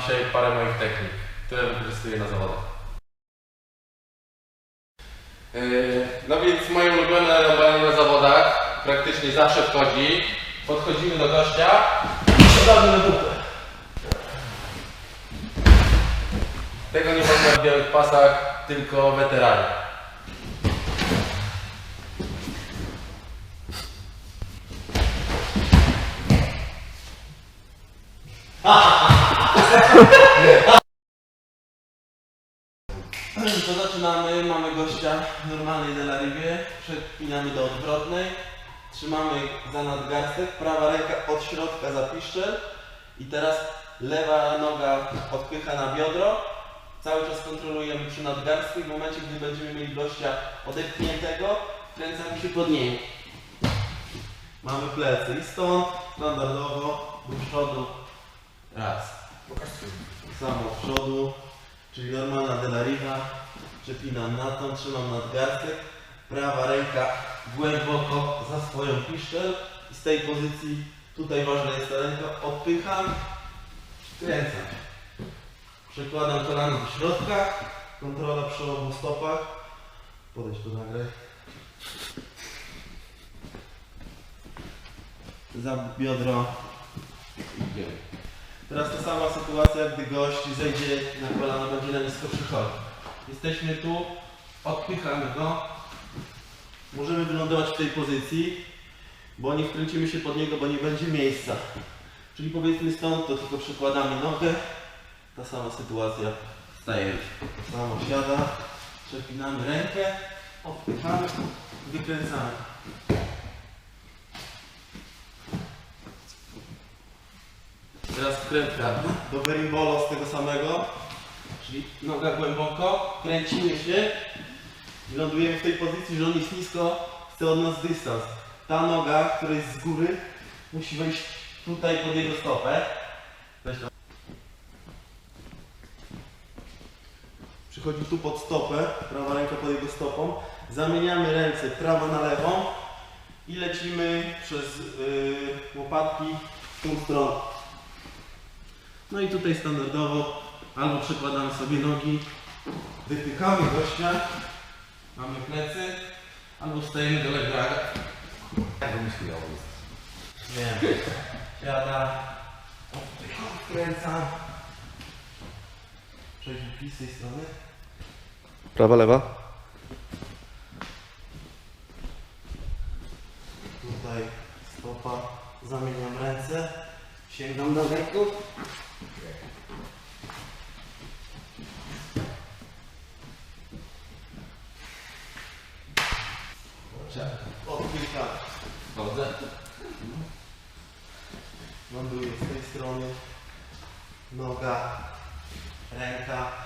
dzisiaj parę moich technik, które wykorzystuję na zawodach. Yy, No więc moje ulubione robione na zawodach praktycznie zawsze wchodzi. Podchodzimy do gościa i siadamy na dupę. Tego nie można w białych pasach, tylko weteranie. To zaczynamy, mamy gościa normalnej Delarivie, przepinamy do odwrotnej, trzymamy za nadgarstek, prawa ręka od środka za piszczel. I teraz lewa noga odpycha na biodro, cały czas kontrolujemy przy nadgarstku i w momencie, gdy będziemy mieli gościa odepchniętego, kręcamy się pod nim. Mamy plecy i stąd standardowo do przodu, raz, samo w przodu, czyli normalna delariva, przepinam na tą, trzymam nadgarstek, prawa ręka głęboko za swoją piszczel i z tej pozycji, tutaj ważna jest ta ręka, odpycham, kręcam. Przekładam kolano do środka, kontrola przy obu stopach, podejdź tu nagraj. Za biodro. Teraz ta sama sytuacja, gdy gość zejdzie na kolana, będzie na nisko przychodził. Jesteśmy tu, odpychamy go. Możemy wylądować w tej pozycji, bo nie wkręcimy się pod niego, bo nie będzie miejsca. Czyli powiedzmy stąd, to tylko przykładamy nogę. Ta sama sytuacja, stajemy. To samo siada, przepinamy rękę, odpychamy, wykręcamy. Teraz wkrętka do berimbolo z tego samego, czyli noga głęboko, kręcimy się i lądujemy w tej pozycji, że on jest nisko, chce od nas dystans. Ta noga, która jest z góry, musi wejść tutaj pod jego stopę. Przychodzi tu pod stopę, prawa ręka pod jego stopą. Zamieniamy ręce prawa na lewą i lecimy przez yy, łopatki w tą stronę. No i tutaj standardowo albo przekładamy sobie nogi, wypychamy gościa, mamy plecy, albo stajemy do legraga. Jak wymyśliło jest? Wiem. Siada, odpycham, wkręcam. Przejdźmy plis z tej strony. Prawa, lewa. Tutaj stopa, zamieniam ręce, sięgam do ręków. Odpycham. Chodzę. Ląduję z tej strony. Noga, ręka.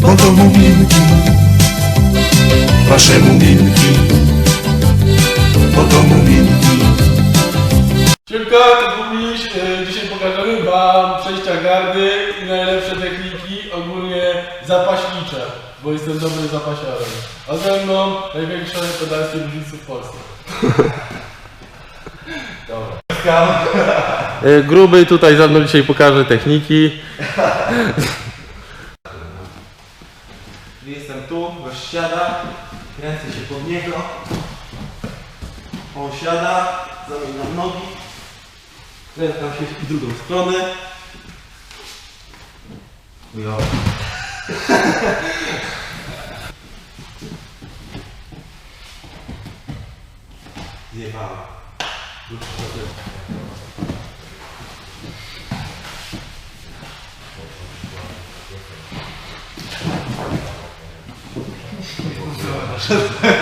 bo to muminki, wasze muminki, bo to muminki. Siemka, to. E, Dzisiaj pokażemy Wam przejścia gardy i najlepsze techniki, ogólnie zapaśnicze, bo jestem dobrym zapasiarem. A ze mną największe pedalskie różnice w Polsce. Dobra. E, Gruby tutaj za mną dzisiaj pokaże techniki. Czyli jestem tu, gość siada, kręcę się pod niego. On siada, zamieniam nogi. Kręcam się w drugą stronę. Jo. Zjebałem. 是